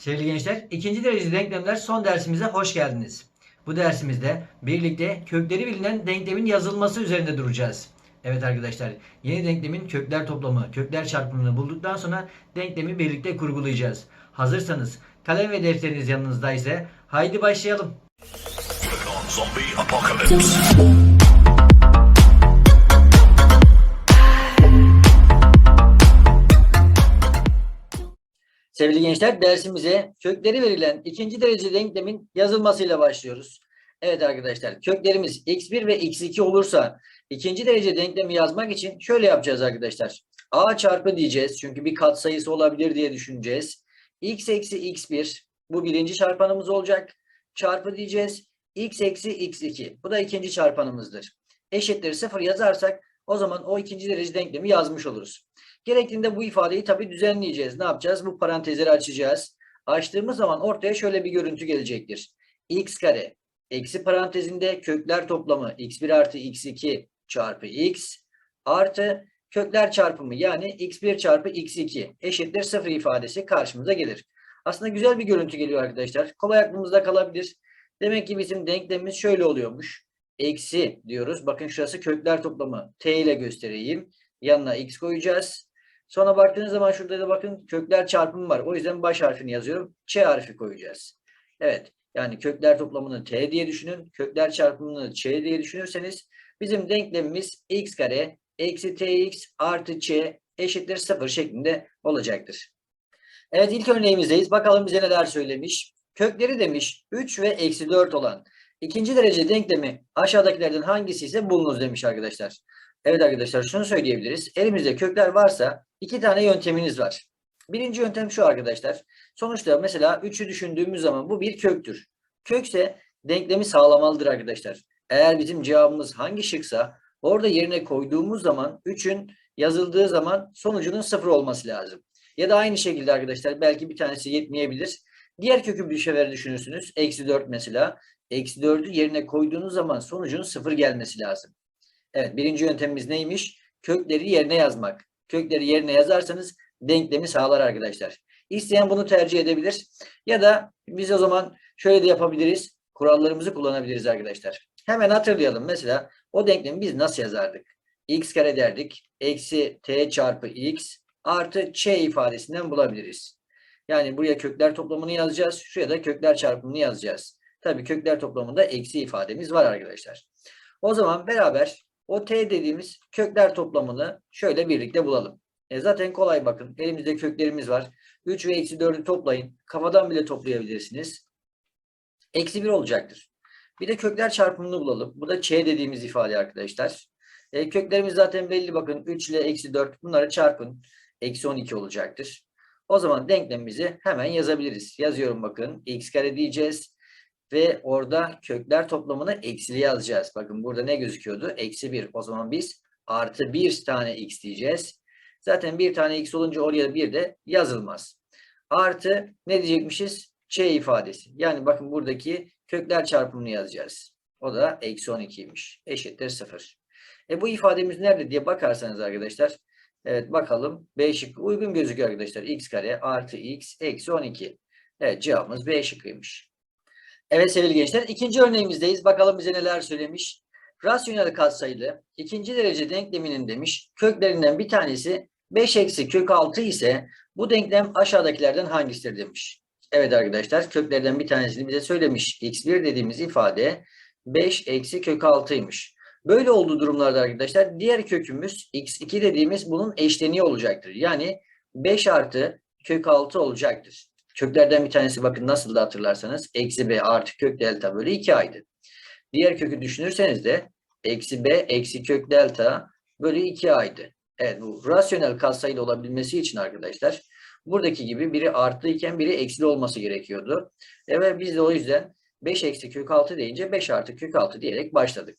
Sevgili gençler, ikinci derece denklemler son dersimize hoş geldiniz. Bu dersimizde birlikte kökleri bilinen denklemin yazılması üzerinde duracağız. Evet arkadaşlar, yeni denklemin kökler toplamı, kökler çarpımını bulduktan sonra denklemi birlikte kurgulayacağız. Hazırsanız, kalem ve defteriniz yanınızda ise haydi başlayalım. Sevgili gençler dersimize kökleri verilen ikinci derece denklemin yazılmasıyla başlıyoruz. Evet arkadaşlar köklerimiz x1 ve x2 olursa ikinci derece denklemi yazmak için şöyle yapacağız arkadaşlar. a çarpı diyeceğiz çünkü bir katsayısı olabilir diye düşüneceğiz. x eksi x1 bu birinci çarpanımız olacak. Çarpı diyeceğiz. x eksi x2 bu da ikinci çarpanımızdır. Eşittir sıfır yazarsak o zaman o ikinci derece denklemi yazmış oluruz. Gerektiğinde bu ifadeyi tabii düzenleyeceğiz. Ne yapacağız? Bu parantezleri açacağız. Açtığımız zaman ortaya şöyle bir görüntü gelecektir. x kare eksi parantezinde kökler toplamı x1 artı x2 çarpı x artı kökler çarpımı yani x1 çarpı x2 eşittir 0 ifadesi karşımıza gelir. Aslında güzel bir görüntü geliyor arkadaşlar. Kolay aklımızda kalabilir. Demek ki bizim denklemimiz şöyle oluyormuş. Eksi diyoruz. Bakın şurası kökler toplamı. T ile göstereyim. Yanına x koyacağız. Sonra baktığınız zaman şurada da bakın kökler çarpımı var. O yüzden baş harfini yazıyorum. Ç harfi koyacağız. Evet. Yani kökler toplamını t diye düşünün. Kökler çarpımını ç diye düşünürseniz bizim denklemimiz x kare eksi tx artı ç eşittir 0 şeklinde olacaktır. Evet ilk örneğimizdeyiz. Bakalım bize neler söylemiş. Kökleri demiş 3 ve eksi 4 olan ikinci derece denklemi aşağıdakilerden hangisi ise bulunuz demiş arkadaşlar. Evet arkadaşlar şunu söyleyebiliriz. Elimizde kökler varsa iki tane yönteminiz var. Birinci yöntem şu arkadaşlar. Sonuçta mesela 3'ü düşündüğümüz zaman bu bir köktür. Kökse denklemi sağlamalıdır arkadaşlar. Eğer bizim cevabımız hangi şıksa orada yerine koyduğumuz zaman 3'ün yazıldığı zaman sonucunun 0 olması lazım. Ya da aynı şekilde arkadaşlar belki bir tanesi yetmeyebilir. Diğer kökü bir sefer düşünürsünüz. Eksi 4 mesela. Eksi 4'ü yerine koyduğunuz zaman sonucun 0 gelmesi lazım. Evet birinci yöntemimiz neymiş? Kökleri yerine yazmak. Kökleri yerine yazarsanız denklemi sağlar arkadaşlar. İsteyen bunu tercih edebilir. Ya da biz o zaman şöyle de yapabiliriz. Kurallarımızı kullanabiliriz arkadaşlar. Hemen hatırlayalım. Mesela o denklemi biz nasıl yazardık? x kare derdik. Eksi t çarpı x artı ç ifadesinden bulabiliriz. Yani buraya kökler toplamını yazacağız. Şuraya da kökler çarpımını yazacağız. Tabii kökler toplamında eksi ifademiz var arkadaşlar. O zaman beraber o t dediğimiz kökler toplamını şöyle birlikte bulalım. E zaten kolay bakın. Elimizde köklerimiz var. 3 ve eksi 4'ü toplayın. Kafadan bile toplayabilirsiniz. Eksi 1 olacaktır. Bir de kökler çarpımını bulalım. Bu da ç dediğimiz ifade arkadaşlar. E, köklerimiz zaten belli bakın. 3 ile eksi 4 bunları çarpın. Eksi 12 olacaktır. O zaman denklemimizi hemen yazabiliriz. Yazıyorum bakın. x kare diyeceğiz. Ve orada kökler toplamını eksili yazacağız. Bakın burada ne gözüküyordu? Eksi 1. O zaman biz artı 1 tane x diyeceğiz. Zaten bir tane x olunca oraya bir de yazılmaz. Artı ne diyecekmişiz? Ç ifadesi. Yani bakın buradaki kökler çarpımını yazacağız. O da eksi 12'ymiş. Eşittir 0. E bu ifademiz nerede diye bakarsanız arkadaşlar. Evet bakalım. B şıkkı uygun gözüküyor arkadaşlar. x kare artı x eksi 12. Evet cevabımız B şıkkıymış. Evet sevgili gençler ikinci örneğimizdeyiz. Bakalım bize neler söylemiş. Rasyonel katsayılı ikinci derece denkleminin demiş köklerinden bir tanesi 5 eksi kök 6 ise bu denklem aşağıdakilerden hangisidir demiş. Evet arkadaşlar köklerden bir tanesini bize söylemiş. x1 dediğimiz ifade 5 eksi kök 6'ymış. Böyle olduğu durumlarda arkadaşlar diğer kökümüz x2 dediğimiz bunun eşleniği olacaktır. Yani 5 artı kök 6 olacaktır. Köklerden bir tanesi bakın nasıl da hatırlarsanız eksi b artı kök delta bölü 2a'ydı. Diğer kökü düşünürseniz de eksi b eksi kök delta bölü 2a'ydı. Evet bu rasyonel katsayılı olabilmesi için arkadaşlar buradaki gibi biri artı iken biri eksili olması gerekiyordu. Evet biz de o yüzden 5 eksi kök 6 deyince 5 artı kök 6 diyerek başladık.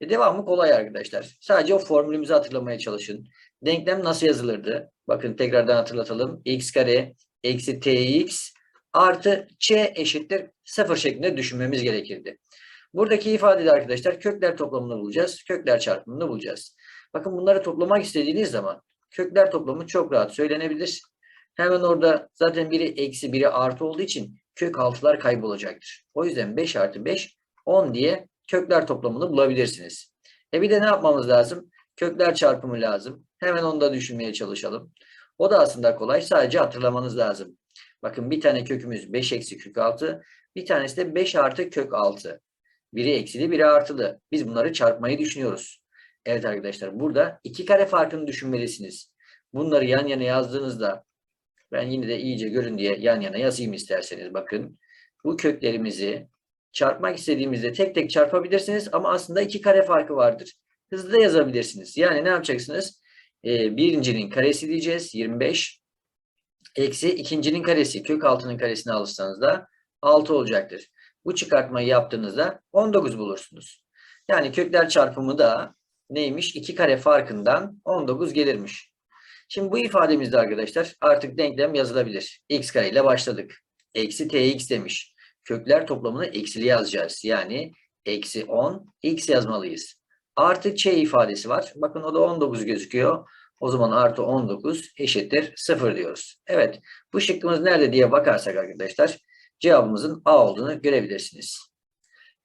E devamı kolay arkadaşlar. Sadece o formülümüzü hatırlamaya çalışın. Denklem nasıl yazılırdı? Bakın tekrardan hatırlatalım. x kare eksi tx artı ç eşittir 0 şeklinde düşünmemiz gerekirdi. Buradaki ifadede arkadaşlar kökler toplamını bulacağız. Kökler çarpımını bulacağız. Bakın bunları toplamak istediğiniz zaman kökler toplamı çok rahat söylenebilir. Hemen orada zaten biri eksi biri artı olduğu için kök altılar kaybolacaktır. O yüzden 5 artı 5 10 diye kökler toplamını bulabilirsiniz. E bir de ne yapmamız lazım? Kökler çarpımı lazım. Hemen onu da düşünmeye çalışalım. O da aslında kolay. Sadece hatırlamanız lazım. Bakın bir tane kökümüz 5 eksi kök 6. Bir tanesi de 5 artı kök 6. Biri eksili biri artılı. Biz bunları çarpmayı düşünüyoruz. Evet arkadaşlar burada iki kare farkını düşünmelisiniz. Bunları yan yana yazdığınızda ben yine de iyice görün diye yan yana yazayım isterseniz bakın. Bu köklerimizi çarpmak istediğimizde tek tek çarpabilirsiniz ama aslında iki kare farkı vardır. Hızlı da yazabilirsiniz. Yani ne yapacaksınız? Ee, birincinin karesi diyeceğiz 25 eksi ikincinin karesi kök altının karesini alırsanız da 6 olacaktır. Bu çıkartmayı yaptığınızda 19 bulursunuz. Yani kökler çarpımı da neymiş? 2 kare farkından 19 gelirmiş. Şimdi bu ifademizde arkadaşlar artık denklem yazılabilir. x kare ile başladık. Eksi tx demiş. Kökler toplamını eksili yazacağız. Yani eksi 10 x yazmalıyız. Artı ç ifadesi var. Bakın o da 19 gözüküyor. O zaman artı 19 eşittir 0 diyoruz. Evet bu şıkkımız nerede diye bakarsak arkadaşlar cevabımızın A olduğunu görebilirsiniz.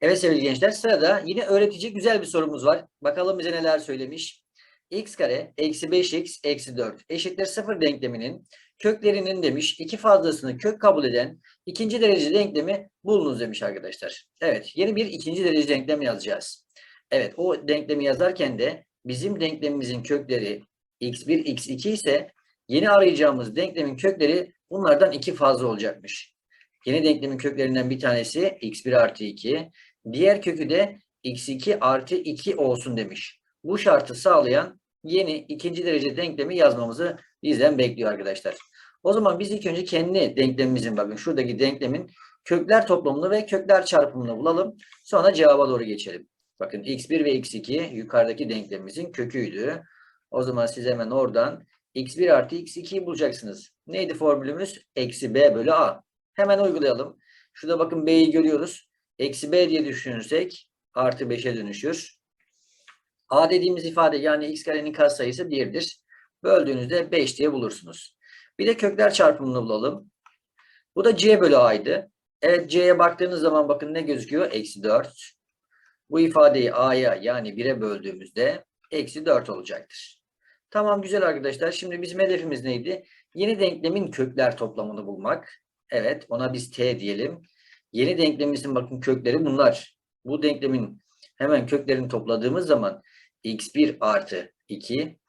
Evet sevgili gençler sırada yine öğretici güzel bir sorumuz var. Bakalım bize neler söylemiş. x kare eksi 5x eksi 4 eşittir 0 denkleminin köklerinin demiş iki fazlasını kök kabul eden ikinci derece denklemi bulunuz demiş arkadaşlar. Evet yeni bir ikinci derece denklem yazacağız. Evet o denklemi yazarken de bizim denklemimizin kökleri x1 x2 ise yeni arayacağımız denklemin kökleri bunlardan iki fazla olacakmış. Yeni denklemin köklerinden bir tanesi x1 artı 2. Diğer kökü de x2 artı 2 olsun demiş. Bu şartı sağlayan yeni ikinci derece denklemi yazmamızı bizden bekliyor arkadaşlar. O zaman biz ilk önce kendi denklemimizin bakın şuradaki denklemin kökler toplamını ve kökler çarpımını bulalım. Sonra cevaba doğru geçelim. Bakın x1 ve x2 yukarıdaki denklemimizin köküydü. O zaman siz hemen oradan x1 artı x2'yi bulacaksınız. Neydi formülümüz? Eksi b bölü a. Hemen uygulayalım. Şurada bakın b'yi görüyoruz. Eksi b diye düşünürsek artı 5'e dönüşür. a dediğimiz ifade yani x karenin katsayısı 1'dir. Böldüğünüzde 5 diye bulursunuz. Bir de kökler çarpımını bulalım. Bu da c bölü a'ydı. Evet c'ye baktığınız zaman bakın ne gözüküyor? Eksi 4. Bu ifadeyi a'ya yani 1'e böldüğümüzde eksi 4 olacaktır. Tamam güzel arkadaşlar. Şimdi bizim hedefimiz neydi? Yeni denklemin kökler toplamını bulmak. Evet ona biz t diyelim. Yeni denklemimizin bakın kökleri bunlar. Bu denklemin hemen köklerini topladığımız zaman x1 artı 2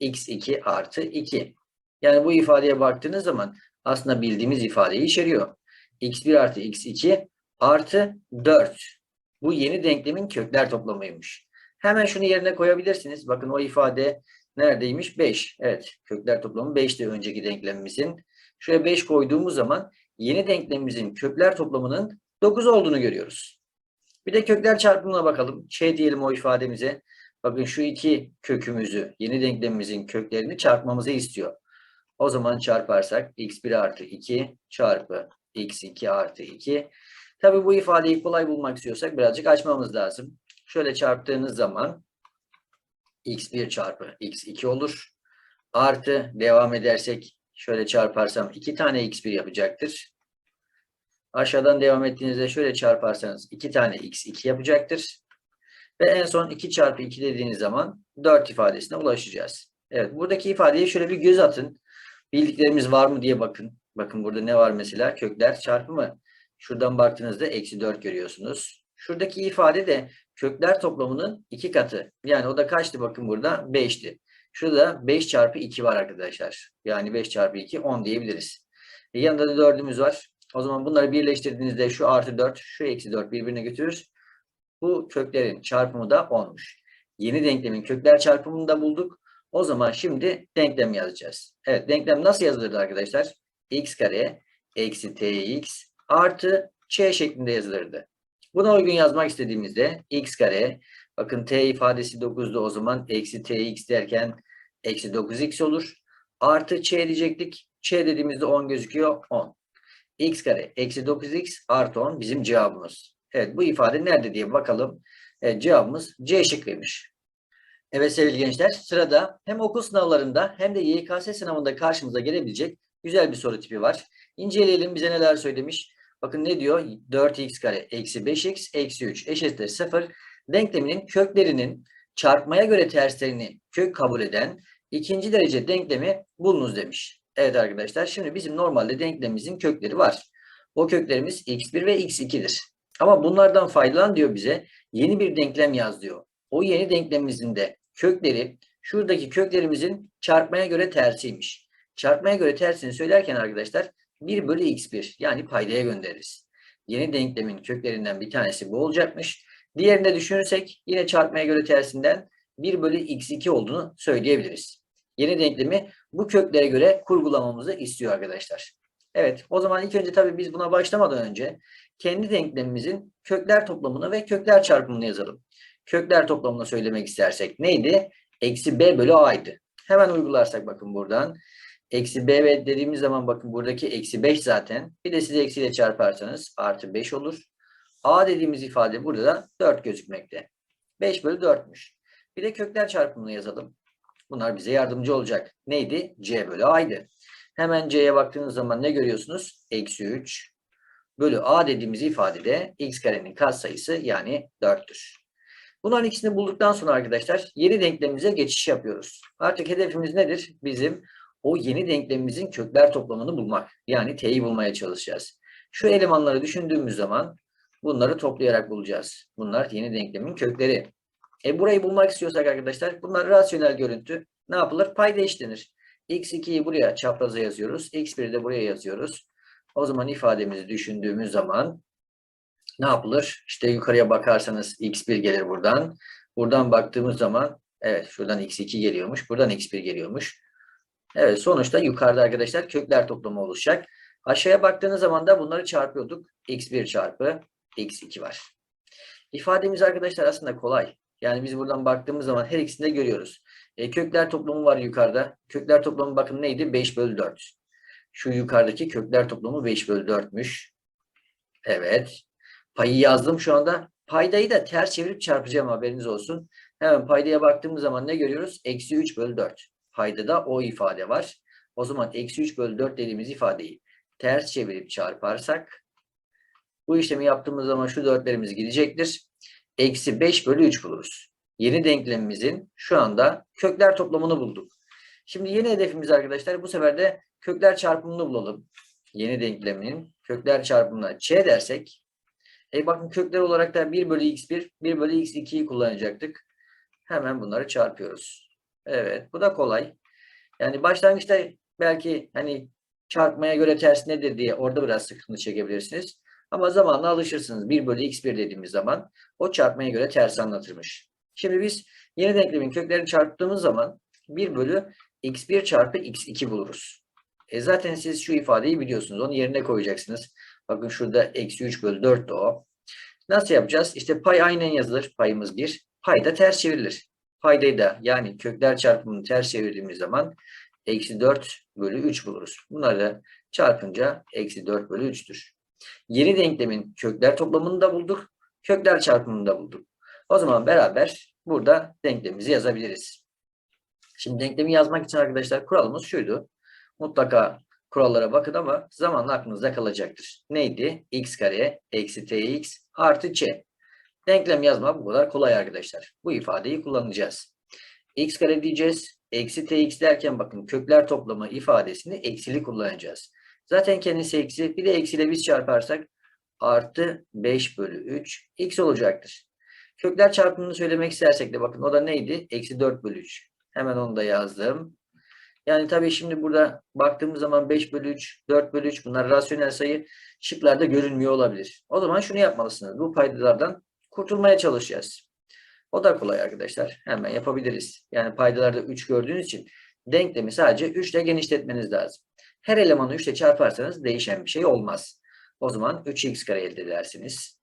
x2 artı 2. Yani bu ifadeye baktığınız zaman aslında bildiğimiz ifadeyi içeriyor. x1 artı x2 artı 4. Bu yeni denklemin kökler toplamıymış. Hemen şunu yerine koyabilirsiniz. Bakın o ifade neredeymiş? 5. Evet kökler toplamı 5'ti önceki denklemimizin. Şuraya 5 koyduğumuz zaman yeni denklemimizin kökler toplamının 9 olduğunu görüyoruz. Bir de kökler çarpımına bakalım. Şey diyelim o ifademize. Bakın şu iki kökümüzü, yeni denklemimizin köklerini çarpmamızı istiyor. O zaman çarparsak x1 artı 2 çarpı x2 artı 2. Tabi bu ifadeyi kolay bulmak istiyorsak birazcık açmamız lazım. Şöyle çarptığınız zaman x1 çarpı x2 olur. Artı devam edersek şöyle çarparsam 2 tane x1 yapacaktır. Aşağıdan devam ettiğinizde şöyle çarparsanız 2 tane x2 yapacaktır. Ve en son 2 çarpı 2 dediğiniz zaman 4 ifadesine ulaşacağız. Evet buradaki ifadeye şöyle bir göz atın. Bildiklerimiz var mı diye bakın. Bakın burada ne var mesela? Kökler çarpımı. Şuradan baktığınızda eksi 4 görüyorsunuz. Şuradaki ifade de kökler toplamının 2 katı. Yani o da kaçtı bakın burada? 5'ti. Şurada 5 çarpı 2 var arkadaşlar. Yani 5 çarpı 2 10 diyebiliriz. E yanında da 4'ümüz var. O zaman bunları birleştirdiğinizde şu artı 4, şu eksi 4 birbirine götürür. Bu köklerin çarpımı da 10'muş. Yeni denklemin kökler çarpımını da bulduk. O zaman şimdi denklem yazacağız. Evet denklem nasıl yazılırdı arkadaşlar? x kare eksi tx artı ç şeklinde yazılırdı. Buna uygun yazmak istediğimizde x kare bakın t ifadesi 9'da o zaman eksi tx derken eksi 9x olur. Artı ç diyecektik. ç dediğimizde 10 gözüküyor 10. x kare eksi 9x artı 10 bizim cevabımız. Evet bu ifade nerede diye bakalım. Evet, cevabımız C şıkkıymış. Evet sevgili gençler sırada hem okul sınavlarında hem de YKS sınavında karşımıza gelebilecek Güzel bir soru tipi var. İnceleyelim bize neler söylemiş. Bakın ne diyor? 4x kare eksi 5x eksi 3 eşittir 0. Denkleminin köklerinin çarpmaya göre terslerini kök kabul eden ikinci derece denklemi bulunuz demiş. Evet arkadaşlar şimdi bizim normalde denklemimizin kökleri var. O köklerimiz x1 ve x2'dir. Ama bunlardan faydalan diyor bize. Yeni bir denklem yaz diyor. O yeni denklemimizin de kökleri şuradaki köklerimizin çarpmaya göre tersiymiş. Çarpmaya göre tersini söylerken arkadaşlar 1 bölü x1 yani paydaya göndeririz. Yeni denklemin köklerinden bir tanesi bu olacakmış. Diğerini de düşünürsek yine çarpmaya göre tersinden 1 bölü x2 olduğunu söyleyebiliriz. Yeni denklemi bu köklere göre kurgulamamızı istiyor arkadaşlar. Evet o zaman ilk önce tabii biz buna başlamadan önce kendi denklemimizin kökler toplamını ve kökler çarpımını yazalım. Kökler toplamını söylemek istersek neydi? Eksi b bölü a'ydı. Hemen uygularsak bakın buradan. Eksi b dediğimiz zaman bakın buradaki eksi 5 zaten. Bir de siz eksiyle çarparsanız artı 5 olur. a dediğimiz ifade burada da 4 gözükmekte. 5 bölü 4'müş. Bir de kökler çarpımını yazalım. Bunlar bize yardımcı olacak. Neydi? c bölü a'ydı. Hemen c'ye baktığınız zaman ne görüyorsunuz? Eksi 3 bölü a dediğimiz ifadede x karenin katsayısı yani 4'tür. Bunların ikisini bulduktan sonra arkadaşlar yeni denklemimize geçiş yapıyoruz. Artık hedefimiz nedir? Bizim o yeni denklemimizin kökler toplamını bulmak. Yani t'yi bulmaya çalışacağız. Şu elemanları düşündüğümüz zaman bunları toplayarak bulacağız. Bunlar yeni denklemin kökleri. E burayı bulmak istiyorsak arkadaşlar bunlar rasyonel görüntü. Ne yapılır? Payda eşlenir. x2'yi buraya çapraza yazıyoruz. x1'i de buraya yazıyoruz. O zaman ifademizi düşündüğümüz zaman ne yapılır? İşte yukarıya bakarsanız x1 gelir buradan. Buradan baktığımız zaman evet şuradan x2 geliyormuş. Buradan x1 geliyormuş. Evet sonuçta yukarıda arkadaşlar kökler toplamı oluşacak. Aşağıya baktığınız zaman da bunları çarpıyorduk. x1 çarpı x2 var. İfademiz arkadaşlar aslında kolay. Yani biz buradan baktığımız zaman her ikisini de görüyoruz. E, kökler toplamı var yukarıda. Kökler toplamı bakın neydi? 5 bölü 4. Şu yukarıdaki kökler toplamı 5 bölü 4'müş. Evet. Payı yazdım şu anda. Paydayı da ters çevirip çarpacağım haberiniz olsun. Hemen paydaya baktığımız zaman ne görüyoruz? Eksi 3 bölü 4. Paydada o ifade var. O zaman eksi 3 bölü 4 dediğimiz ifadeyi ters çevirip çarparsak bu işlemi yaptığımız zaman şu dörtlerimiz gidecektir. Eksi 5 bölü 3 buluruz. Yeni denklemimizin şu anda kökler toplamını bulduk. Şimdi yeni hedefimiz arkadaşlar bu sefer de kökler çarpımını bulalım. Yeni denklemin kökler çarpımına ç dersek e bakın kökler olarak da 1 bölü x1, 1 bölü x2'yi kullanacaktık. Hemen bunları çarpıyoruz. Evet bu da kolay. Yani başlangıçta belki hani çarpmaya göre ters nedir diye orada biraz sıkıntı çekebilirsiniz. Ama zamanla alışırsınız. 1 bölü x1 dediğimiz zaman o çarpmaya göre ters anlatırmış. Şimdi biz yeni denklemin köklerini çarptığımız zaman 1 bölü x1 çarpı x2 buluruz. E zaten siz şu ifadeyi biliyorsunuz. Onu yerine koyacaksınız. Bakın şurada eksi 3 bölü 4 de o. Nasıl yapacağız? İşte pay aynen yazılır. Payımız 1. Pay da ters çevrilir. Paydayı da yani kökler çarpımını ters çevirdiğimiz zaman eksi 4 bölü 3 buluruz. Bunları çarpınca eksi 4 bölü 3'tür. Yeni denklemin kökler toplamını da bulduk. Kökler çarpımını da bulduk. O zaman beraber burada denklemimizi yazabiliriz. Şimdi denklemi yazmak için arkadaşlar kuralımız şuydu. Mutlaka kurallara bakın ama zamanla aklınızda kalacaktır. Neydi? x kare eksi tx artı ç. Denklem yazmak bu kadar kolay arkadaşlar. Bu ifadeyi kullanacağız. x kare diyeceğiz. Eksi tx derken bakın kökler toplamı ifadesini eksili kullanacağız. Zaten kendisi eksi. Bir de eksiyle biz çarparsak artı 5 bölü 3 x olacaktır. Kökler çarpımını söylemek istersek de bakın o da neydi? Eksi 4 bölü 3. Hemen onu da yazdım. Yani tabii şimdi burada baktığımız zaman 5 bölü 3, 4 bölü 3 bunlar rasyonel sayı şıklarda görünmüyor olabilir. O zaman şunu yapmalısınız. Bu paydalardan kurtulmaya çalışacağız. O da kolay arkadaşlar. Hemen yapabiliriz. Yani paydalarda 3 gördüğünüz için denklemi sadece 3 ile genişletmeniz lazım. Her elemanı 3 ile çarparsanız değişen bir şey olmaz. O zaman 3x kare elde edersiniz.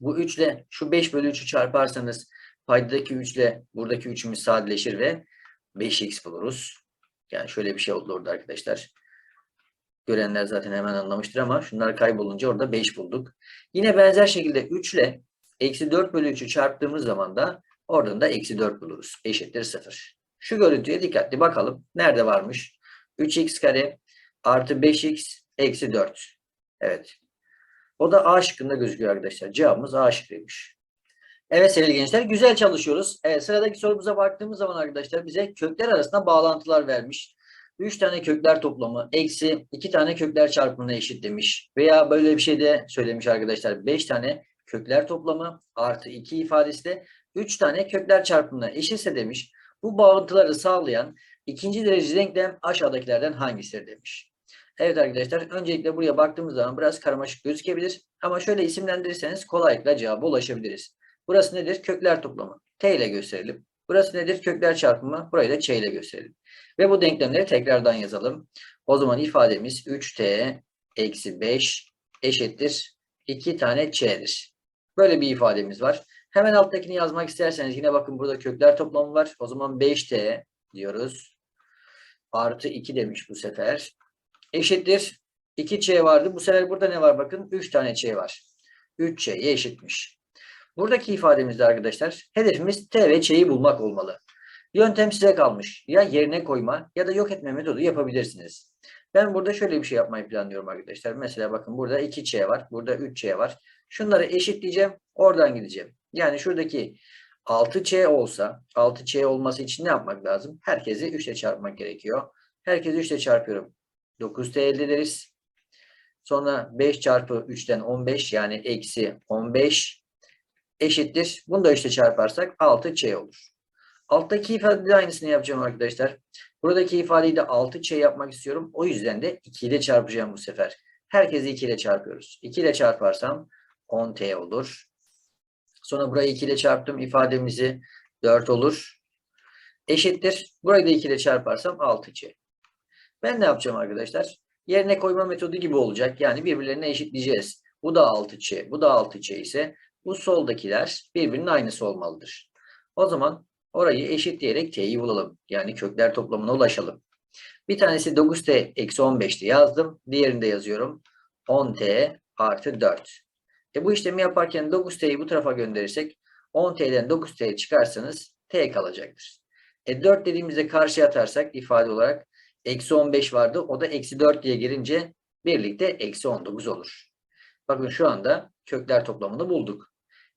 Bu 3 ile şu 5 bölü 3'ü çarparsanız paydadaki 3 ile buradaki 3'ümüz sadeleşir ve 5x buluruz. Yani şöyle bir şey oldu orada arkadaşlar. Görenler zaten hemen anlamıştır ama şunlar kaybolunca orada 5 bulduk. Yine benzer şekilde 3 ile eksi 4 bölü 3'ü çarptığımız zaman da oradan da eksi 4 buluruz. Eşittir 0. Şu görüntüye dikkatli bakalım. Nerede varmış? 3x kare artı 5x eksi 4. Evet. O da A şıkkında gözüküyor arkadaşlar. Cevabımız A şıkkıymış. Evet sevgili gençler güzel çalışıyoruz. Evet sıradaki sorumuza baktığımız zaman arkadaşlar bize kökler arasında bağlantılar vermiş. 3 tane kökler toplamı eksi 2 tane kökler çarpımına eşit demiş. Veya böyle bir şey de söylemiş arkadaşlar. 5 tane kökler toplamı artı 2 ifadesi de 3 tane kökler çarpımına eşitse demiş. Bu bağıntıları sağlayan ikinci derece denklem aşağıdakilerden hangisidir demiş. Evet arkadaşlar öncelikle buraya baktığımız zaman biraz karmaşık gözükebilir. Ama şöyle isimlendirirseniz kolaylıkla cevaba ulaşabiliriz. Burası nedir? Kökler toplamı. T ile gösterelim. Burası nedir? Kökler çarpımı. Burayı da Ç ile gösterelim. Ve bu denklemleri tekrardan yazalım. O zaman ifademiz 3T eksi 5 eşittir 2 tane Ç'dir. Böyle bir ifademiz var. Hemen alttakini yazmak isterseniz yine bakın burada kökler toplamı var. O zaman 5T diyoruz. Artı 2 demiş bu sefer. Eşittir. 2Ç vardı. Bu sefer burada ne var bakın? 3 tane Ç var. 3Ç'ye eşitmiş. Buradaki ifademizde arkadaşlar hedefimiz T ve Ç'yi bulmak olmalı. Yöntem size kalmış. Ya yerine koyma ya da yok etme metodu yapabilirsiniz. Ben burada şöyle bir şey yapmayı planlıyorum arkadaşlar. Mesela bakın burada 2Ç var. Burada 3Ç var. Şunları eşitleyeceğim. Oradan gideceğim. Yani şuradaki 6Ç olsa 6Ç olması için ne yapmak lazım? Herkesi 3 ile çarpmak gerekiyor. Herkesi 3 ile çarpıyorum. 9T elde ederiz. Sonra 5 çarpı 3'ten 15 yani eksi 15 eşittir. Bunu da 3 ile çarparsak 6Ç olur. Alttaki ifadede de aynısını yapacağım arkadaşlar. Buradaki ifadeyi de 6Ç yapmak istiyorum. O yüzden de 2 ile çarpacağım bu sefer. Herkesi 2 ile çarpıyoruz. 2 ile çarparsam 10T olur. Sonra burayı 2 ile çarptım. ifademizi 4 olur. Eşittir. Burayı da 2 ile çarparsam 6C. Ben ne yapacağım arkadaşlar? Yerine koyma metodu gibi olacak. Yani birbirlerine eşitleyeceğiz. Bu da 6C, bu da 6C ise bu soldakiler birbirinin aynısı olmalıdır. O zaman orayı eşitleyerek T'yi bulalım. Yani kökler toplamına ulaşalım. Bir tanesi 9T eksi 15'ti yazdım. Diğerini de yazıyorum. 10T artı 4. E bu işlemi yaparken 9T'yi bu tarafa gönderirsek 10T'den 9T çıkarsanız T kalacaktır. E 4 dediğimizde karşıya atarsak ifade olarak eksi 15 vardı. O da eksi 4 diye girince birlikte eksi 19 olur. Bakın şu anda kökler toplamını bulduk.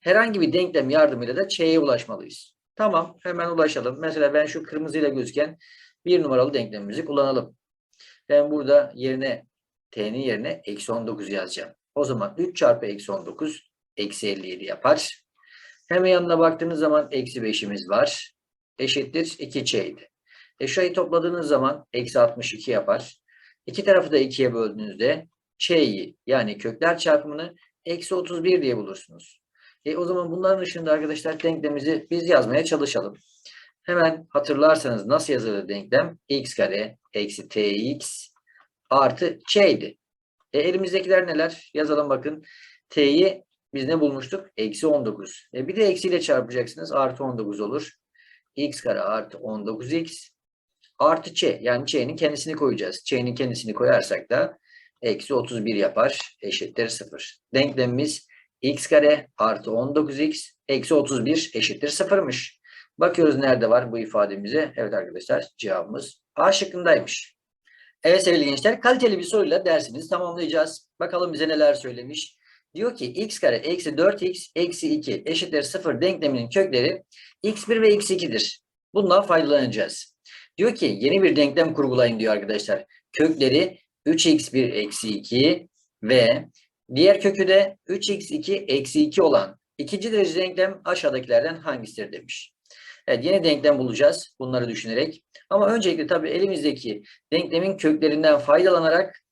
Herhangi bir denklem yardımıyla da Ç'ye ulaşmalıyız. Tamam hemen ulaşalım. Mesela ben şu kırmızıyla gözüken bir numaralı denklemimizi kullanalım. Ben burada yerine T'nin yerine eksi 19 yazacağım. O zaman 3 çarpı eksi 19 eksi 57 yapar. Hemen yanına baktığınız zaman eksi 5'imiz var. Eşittir 2Ç'ydi. E şurayı topladığınız zaman eksi 62 yapar. İki tarafı da 2'ye böldüğünüzde Ç'yi yani kökler çarpımını eksi 31 diye bulursunuz. E o zaman bunların ışığında arkadaşlar denklemimizi biz yazmaya çalışalım. Hemen hatırlarsanız nasıl yazılır denklem? x kare eksi tx artı ç'ydi. E elimizdekiler neler? Yazalım bakın. T'yi biz ne bulmuştuk? Eksi 19. E bir de eksiyle çarpacaksınız. Artı 19 olur. x kare artı 19x artı ç. Yani ç'nin kendisini koyacağız. Ç'nin kendisini koyarsak da eksi 31 yapar. Eşittir 0. Denklemimiz x kare artı 19x eksi 31 eşittir 0'mış. Bakıyoruz nerede var bu ifademize. Evet arkadaşlar cevabımız A şıkkındaymış. Evet sevgili gençler kaliteli bir soruyla dersimizi tamamlayacağız. Bakalım bize neler söylemiş. Diyor ki x kare eksi 4x eksi 2 eşittir 0 denkleminin kökleri x1 ve x2'dir. Bundan faydalanacağız. Diyor ki yeni bir denklem kurgulayın diyor arkadaşlar. Kökleri 3x1 eksi 2 ve diğer kökü de 3x2 eksi 2 olan ikinci derece denklem aşağıdakilerden hangisidir demiş. Evet yeni denklem bulacağız bunları düşünerek. Ama öncelikle tabii elimizdeki denklemin köklerinden faydalanarak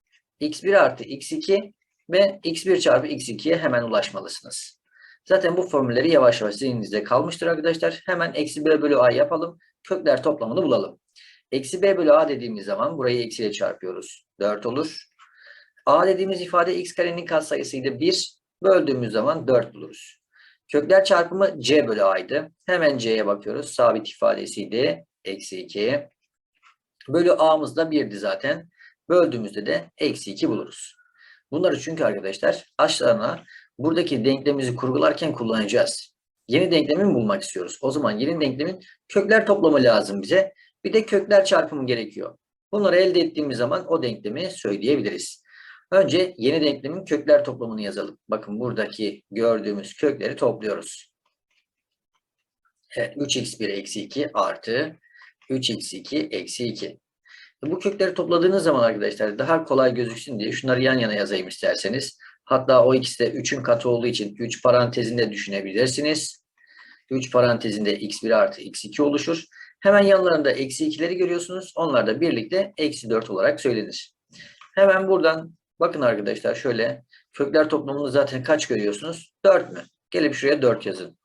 x1 artı x2 ve x1 çarpı x2'ye hemen ulaşmalısınız. Zaten bu formülleri yavaş yavaş zihninizde kalmıştır arkadaşlar. Hemen eksi 1 bölü a yapalım. Kökler toplamını bulalım. Eksi b bölü a dediğimiz zaman burayı eksiyle çarpıyoruz. 4 olur. A dediğimiz ifade x karenin katsayısıydı 1. Böldüğümüz zaman 4 buluruz. Kökler çarpımı c bölü a'ydı. Hemen c'ye bakıyoruz. Sabit ifadesiydi. Eksi 2. Bölü a'mız da 1'di zaten. Böldüğümüzde de eksi 2 buluruz. Bunları çünkü arkadaşlar aşağına buradaki denklemimizi kurgularken kullanacağız. Yeni denklemi mi bulmak istiyoruz? O zaman yeni denklemin kökler toplamı lazım bize. Bir de kökler çarpımı gerekiyor. Bunları elde ettiğimiz zaman o denklemi söyleyebiliriz. Önce yeni denklemin kökler toplamını yazalım. Bakın buradaki gördüğümüz kökleri topluyoruz. Evet, 3x1 eksi 2 artı 3x2 eksi 2. Bu kökleri topladığınız zaman arkadaşlar daha kolay gözüksün diye şunları yan yana yazayım isterseniz. Hatta o ikisi de 3'ün katı olduğu için 3 parantezinde düşünebilirsiniz. 3 parantezinde x1 artı x2 oluşur. Hemen yanlarında eksi 2'leri görüyorsunuz. Onlar da birlikte eksi 4 olarak söylenir. Hemen buradan bakın arkadaşlar şöyle kökler toplamını zaten kaç görüyorsunuz? 4 mü? Gelip şuraya 4 yazın.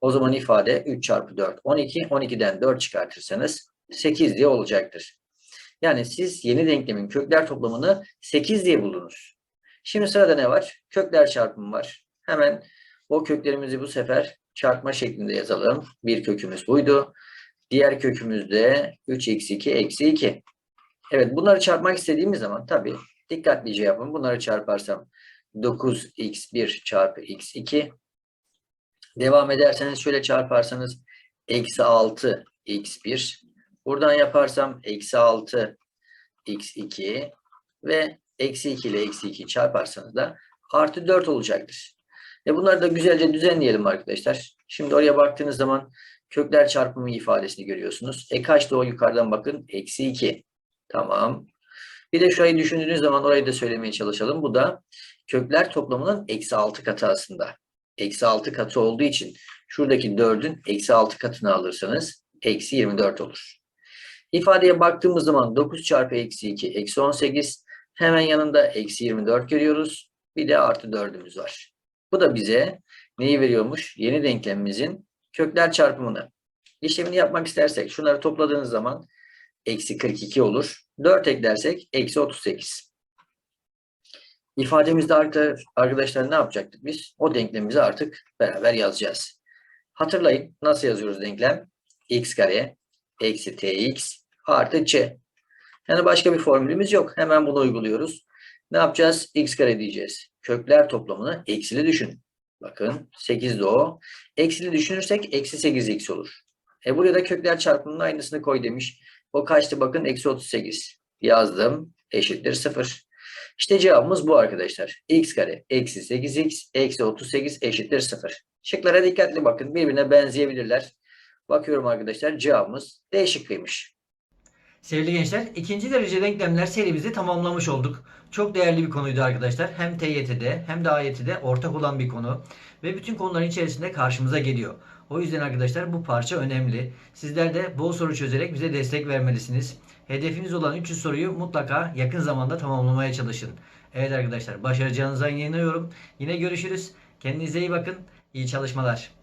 O zaman ifade 3 çarpı 4 12. 12'den 4 çıkartırsanız 8 diye olacaktır. Yani siz yeni denklemin kökler toplamını 8 diye buldunuz. Şimdi sırada ne var? Kökler çarpımı var. Hemen o köklerimizi bu sefer çarpma şeklinde yazalım. Bir kökümüz buydu. Diğer kökümüz de 3x2 eksi 2. Evet bunları çarpmak istediğimiz zaman tabii dikkatlice yapın. Bunları çarparsam 9x1 çarpı x2. Devam ederseniz şöyle çarparsanız eksi 6 x1. Buradan yaparsam eksi 6 x2 ve eksi 2 ile eksi 2 çarparsanız da artı 4 olacaktır. E bunları da güzelce düzenleyelim arkadaşlar. Şimdi oraya baktığınız zaman kökler çarpımı ifadesini görüyorsunuz. E kaçtı o yukarıdan bakın? Eksi 2. Tamam. Bir de şurayı düşündüğünüz zaman orayı da söylemeye çalışalım. Bu da kökler toplamının eksi 6 katı aslında. Eksi 6 katı olduğu için şuradaki 4'ün eksi 6 katını alırsanız eksi 24 olur. İfadeye baktığımız zaman 9 çarpı eksi 2 eksi 18 hemen yanında eksi 24 görüyoruz. Bir de artı 4'ümüz var. Bu da bize neyi veriyormuş? Yeni denklemimizin kökler çarpımını. İşlemini yapmak istersek şunları topladığınız zaman eksi 42 olur. 4 eklersek eksi 38. İfademizde arkadaşlar ne yapacaktık biz? O denklemimizi artık beraber yazacağız. Hatırlayın nasıl yazıyoruz denklem? x kare eksi tx artı c. Yani başka bir formülümüz yok. Hemen bunu uyguluyoruz. Ne yapacağız? x kare diyeceğiz. Kökler toplamını eksili düşün. Bakın 8 de o. Eksili düşünürsek eksi 8x olur. E buraya da kökler çarpımının aynısını koy demiş. O kaçtı bakın eksi 38. Yazdım. Eşittir 0. İşte cevabımız bu arkadaşlar. x kare eksi 8x eksi 38 eşittir 0. Şıklara dikkatli bakın. Birbirine benzeyebilirler. Bakıyorum arkadaşlar cevabımız D şıkkıymış. Sevgili gençler, ikinci derece denklemler serimizi tamamlamış olduk. Çok değerli bir konuydu arkadaşlar. Hem TYT'de hem de AYT'de ortak olan bir konu. Ve bütün konuların içerisinde karşımıza geliyor. O yüzden arkadaşlar bu parça önemli. Sizler de bol soru çözerek bize destek vermelisiniz. Hedefiniz olan 300 soruyu mutlaka yakın zamanda tamamlamaya çalışın. Evet arkadaşlar başaracağınıza inanıyorum. Yine görüşürüz. Kendinize iyi bakın. İyi çalışmalar.